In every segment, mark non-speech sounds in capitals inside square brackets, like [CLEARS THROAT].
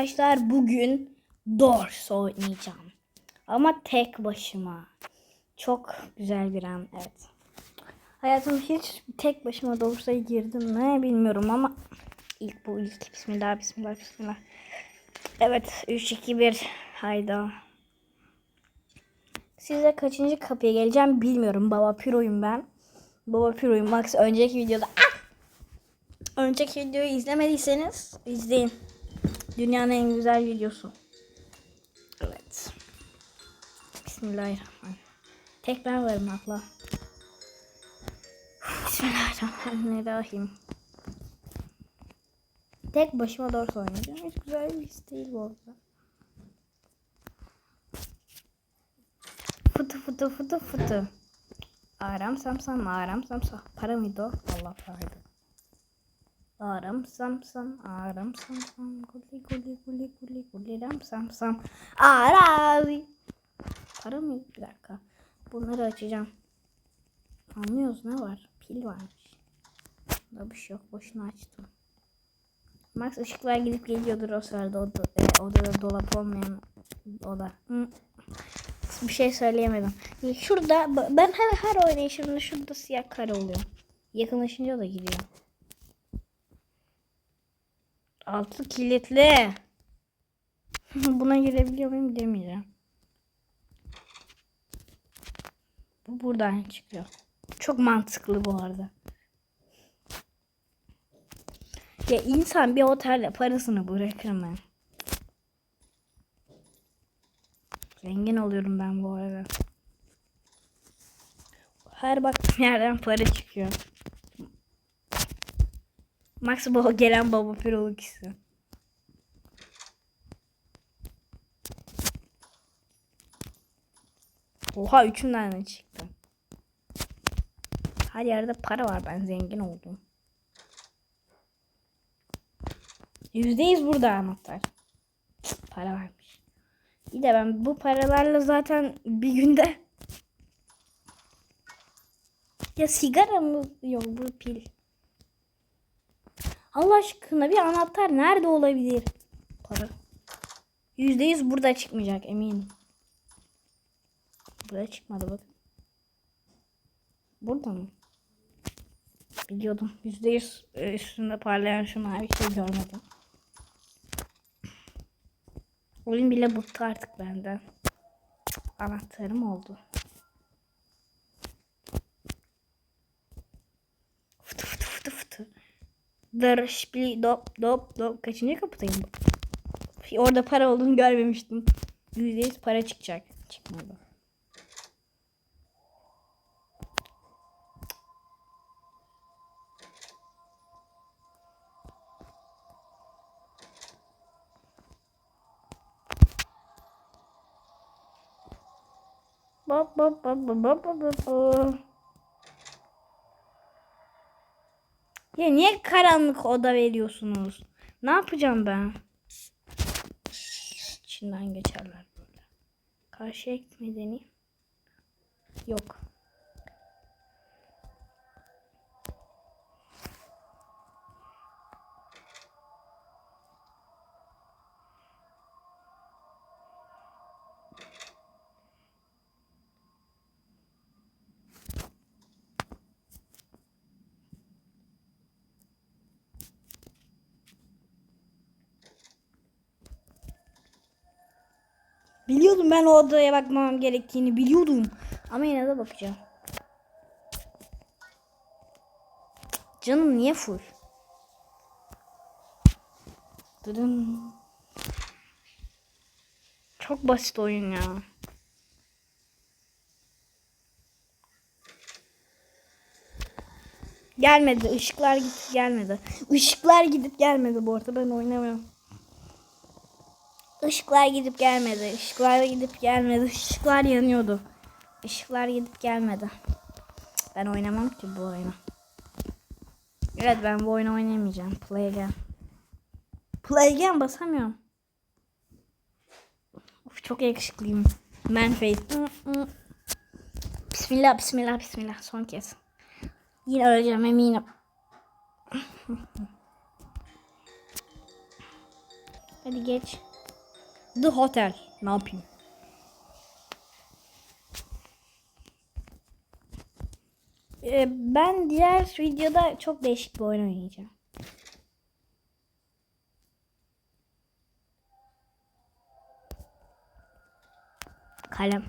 Arkadaşlar bugün Doors oynayacağım. Ama tek başıma. Çok güzel bir an evet. Hayatım hiç tek başıma Doors'a girdim mi bilmiyorum ama ilk bu ilk. Bismillah bismillah bismillah. Evet 3 2 1 hayda. Size kaçıncı kapıya geleceğim bilmiyorum. Baba Piro'yum ben. Baba Piro'yum. Max önceki videoda Ah! Önceki videoyu izlemediyseniz izleyin. Dünyanın en güzel videosu. Evet. Bismillahirrahmanirrahim. Tek ben varım abla. Bismillahirrahmanirrahim. Tek başıma doğru oynayacağım. Hiç güzel bir his değil bu arada. Fıtı fıtı fıtı fıtı. Aram samsam aram samsam. Para mıydı o? Allah paraydı. Aram sam sam aram sam sam guli guli guli guli guli ram sam sam arazi. Para mı? Bir dakika. Bunları açacağım. Anlıyoruz ne var? Pil varmış. Burada bir şey yok. Boşuna açtım. Max ışıklar gidip geliyordur o sırada. Oda, e, odada dolap olmayan oda. Hı. Bir şey söyleyemedim. Şurada ben her her oynayışımda şurada siyah kare oluyor. Yakınlaşınca da gidiyor. Altı kilitli. [LAUGHS] Buna girebiliyor muyum demeyeceğim. Bu buradan çıkıyor. Çok mantıklı bu arada. Ya insan bir otelde parasını bırakır mı? Zengin oluyorum ben bu arada. Her baktığım yerden para çıkıyor. Max baba [LAUGHS] gelen baba piroluk istiyor. Oha üçünden de çıktı. Her yerde para var ben zengin oldum. Yüzdeyiz burada anahtar. Para varmış. İyi de ben bu paralarla zaten bir günde ya sigara mı? Yok bu pil. Allah aşkına bir anahtar nerede olabilir? Para. Yüzde yüz burada çıkmayacak eminim. Burada çıkmadı bak. Burada mı? Biliyordum. Yüzde yüz e, üstünde parlayan şu mavi şey görmedim. Oyun bile bıktı artık benden. Anahtarım oldu. Fıtı fıtı fıtı fıtı. Dır şpli dop dop dop. Kaçıncı kapıdayım? Orada para olduğunu görmemiştim. %100 para çıkacak. Çıkmadı. Bop bop bop bop bop bop bop Ya niye karanlık oda veriyorsunuz? Ne yapacağım ben? İçinden geçerler böyle. Karşıya gitmedeni. Yok. Biliyordum ben o odaya bakmam gerektiğini biliyordum. Ama yine de bakacağım. Canım niye full? Dırın. Çok basit oyun ya. Gelmedi. Işıklar gidip gelmedi. Işıklar gidip gelmedi bu arada. Ben oynamıyorum. Işıklar gidip gelmedi. Işıklar gidip gelmedi. Işıklar yanıyordu. Işıklar gidip gelmedi. Ben oynamam ki bu oyunu. Evet ben bu oyunu oynamayacağım. Play again. Play again basamıyorum. Of, çok yakışıklıyım. Man face. Bismillah bismillah bismillah. Son kez. Yine öleceğim eminim. [LAUGHS] Hadi geç. The Hotel. Ne yapayım? Ee, ben diğer videoda çok değişik bir oyun oynayacağım. Kalem.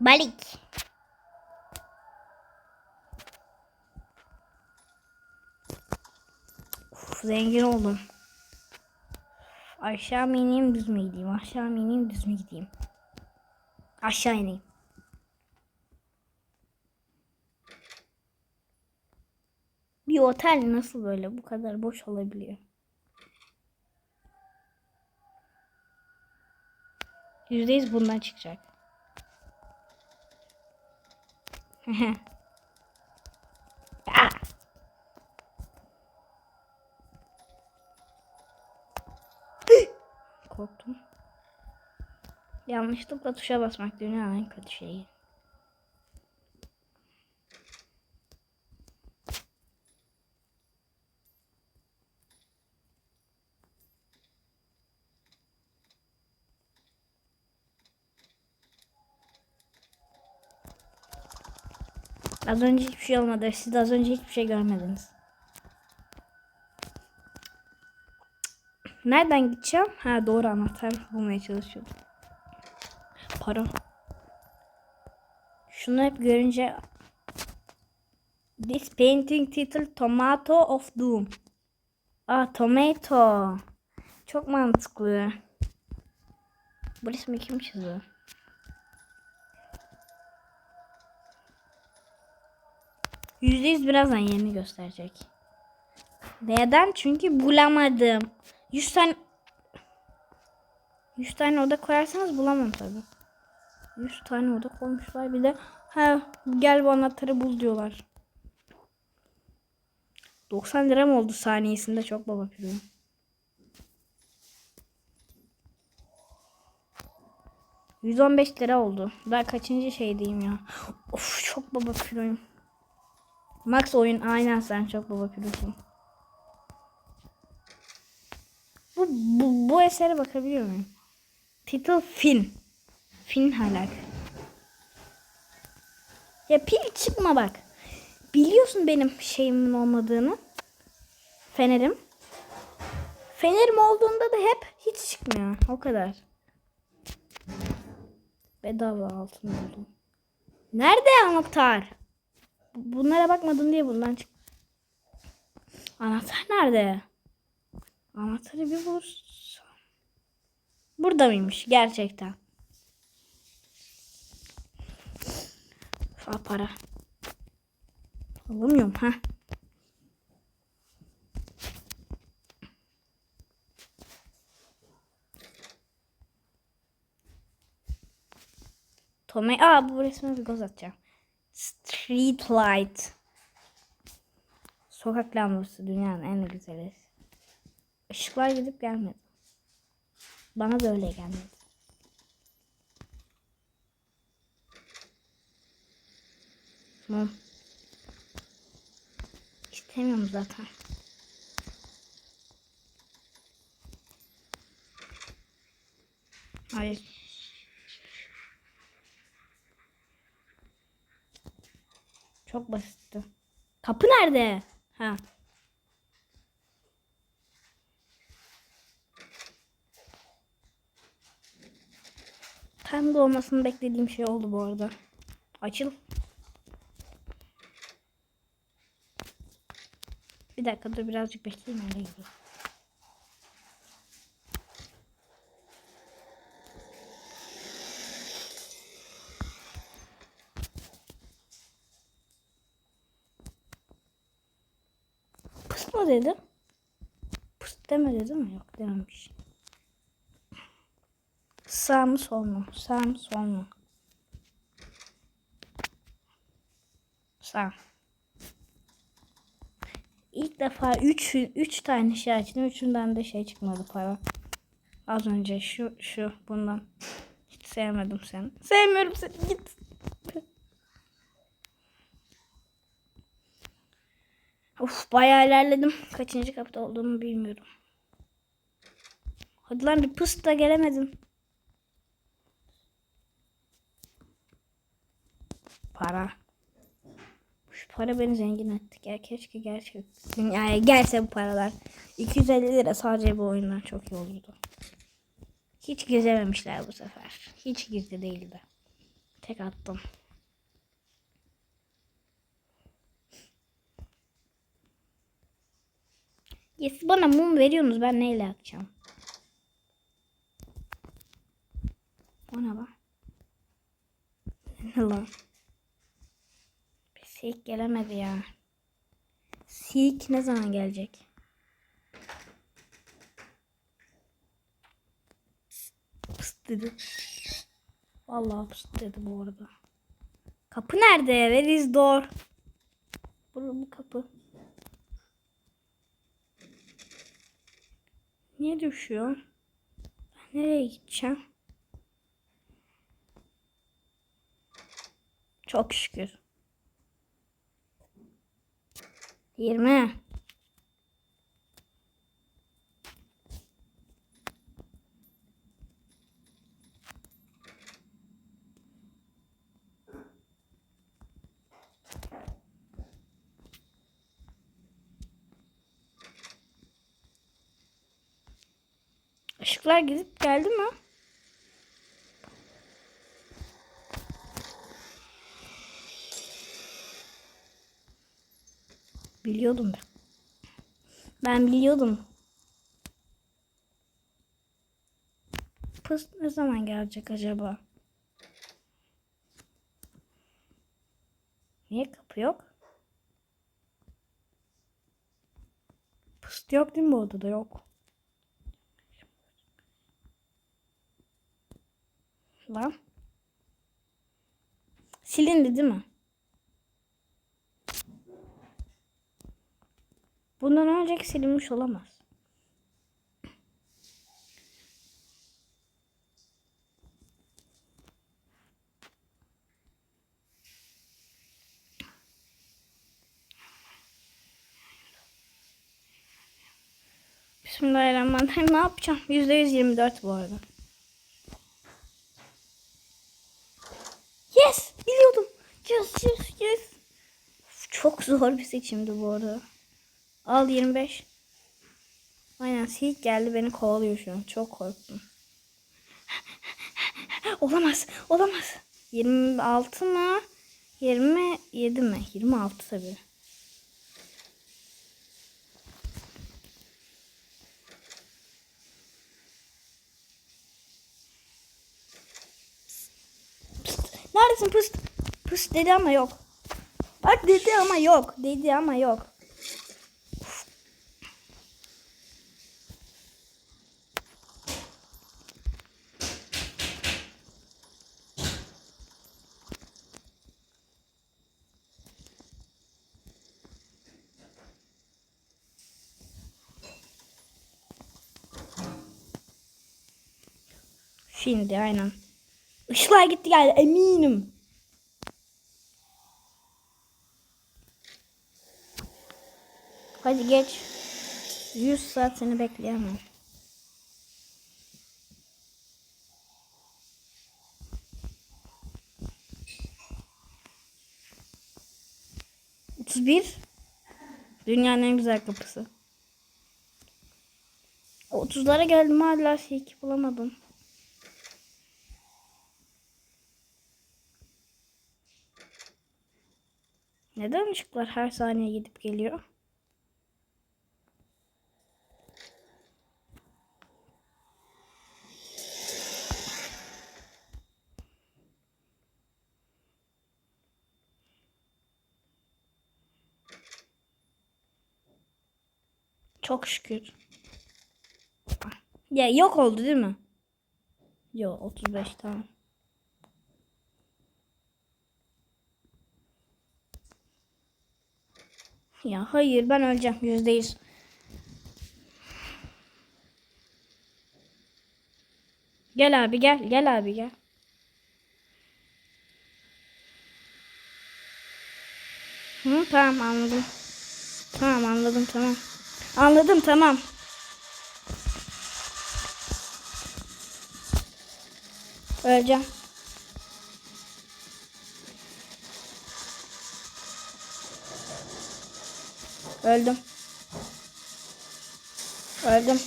Balik. Uf, zengin oldum. Aşağı mı ineyim düz mü gideyim? Aşağı mı ineyim düz mü gideyim? Aşağı ineyim. Bir otel nasıl böyle bu kadar boş olabiliyor? Yüzdeyiz bundan çıkacak. [LAUGHS] Yanlışlıkla tuşa basmak dünyanın en kötü şeyi. Az önce hiçbir şey olmadı. Siz de az önce hiçbir şey görmediniz. Nereden gideceğim? Ha doğru anahtar bulmaya çalışıyorum. Para. Şunu hep görünce This painting title Tomato of Doom. Aa tomato. Çok mantıklı. Bu resmi kim çizdi? Yüzde yüz birazdan yerini gösterecek. Neden? Çünkü bulamadım. 100 tane 100 tane oda koyarsanız bulamam tabi. 100 tane oda koymuşlar bir de ha gel bu anahtarı bul diyorlar. 90 lira mı oldu saniyesinde çok baba pürüyor. ...115 lira oldu. Daha kaçıncı şeydeyim ya. Of çok baba pürüyüm. Max oyun aynen sen çok baba pürüsün. Bu, bu, bu esere bakabiliyor muyum? Title Fin. Fin halak. Ya pil çıkma bak. Biliyorsun benim şeyimin olmadığını. Fenerim. Fenerim olduğunda da hep hiç çıkmıyor. O kadar. Bedava altın buldum. Nerede anahtar? Bunlara bakmadım diye bundan çık. Anahtar nerede? Anahtarı bir bulursam. Burada mıymış gerçekten? Aa, para. Alamıyorum ha. Tommy, aa bu resme bir göz atacağım. Street light. Sokak lambası dünyanın en güzeli. Işıklar gidip gelmedi. Bana da öyle gelmedi. Tamam. İstemiyorum zaten. Hayır. Çok basitti. Kapı nerede? Ha. Da olmasını beklediğim şey oldu bu arada. Açıl. Bir dakika dur birazcık bekleyeyim öyle gideyim. Pıs mı dedi? Pıs demedi değil mi? Yok dememiş. Sağ mı sol mu? Sağ mı sol mu? Sağ. Defa 3 3 tane şey açtım. Üçünden de şey çıkmadı para. Az önce şu şu bundan. Hiç sevmedim seni. Sevmiyorum seni. Git. Of bayağı ilerledim. Kaçıncı kapıda olduğumu bilmiyorum. Hadi lan bir pıst da gelemedin. Para. Para beni zengin etti. Gel keşke gerçek dünyaya gelse bu paralar. 250 lira sadece bu oyundan çok iyi olurdu. Hiç gezememişler bu sefer. Hiç gizli değildi. Tek attım. Yes, bana mum veriyorsunuz ben neyle yakacağım? O [LAUGHS] ne lan? Ne lan? Sik gelemedi ya. Sik ne zaman gelecek? Pıst dedi. Vallahi pıst dedi bu arada. Kapı nerede? Where is door? Bu, bu kapı. Niye düşüyor? Ben nereye gideceğim? Çok şükür. 20. Işıklar gidip geldi mi? Biliyordum ben. Ben biliyordum. Pıs ne zaman gelecek acaba? Niye kapı yok? Pıst yok değil mi bu odada? Yok. Lan. Silindi değil mi? Bundan önceki silinmiş olamaz. Bismillahirrahmanirrahim. Ne yapacağım? %124 bu arada. Yes! Biliyordum. Yes, yes, yes. Çok zor bir seçimdi bu arada. Al 25. Aynen Silk geldi beni kovalıyor şu an. Çok korktum. [LAUGHS] olamaz. Olamaz. 26 mı? 27 mi? 26 tabii. Neredesin pıst? Pıst dedi ama yok. Bak dedi ama yok. Dedi ama yok. Şimdi aynen. Işıklar gitti geldi eminim. Hadi geç. 100 saat seni bekleyemem. Bir. Dünyanın en güzel kapısı. Otuzlara geldim hala şey bulamadım. Neden ışıklar her saniye gidip geliyor? Çok şükür. Ya yok oldu değil mi? Yok 35 tamam. Ya hayır ben öleceğim yüzde yüz. Gel abi gel gel abi gel. Hı, tamam anladım. Tamam anladım tamam. Anladım tamam. Öleceğim. Öldüm. Öldüm.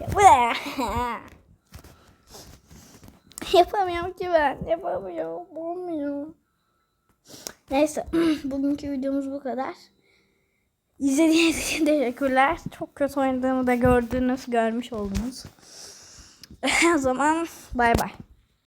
Ya bu ne? [LAUGHS] Yapamıyorum ki ben. Yapamıyorum. Olmuyor. Neyse. [CLEARS THROAT] Bugünkü videomuz bu kadar. İzlediğiniz için teşekkürler. Çok kötü oynadığımı da gördünüz, görmüş oldunuz. [LAUGHS] o zaman bay bay.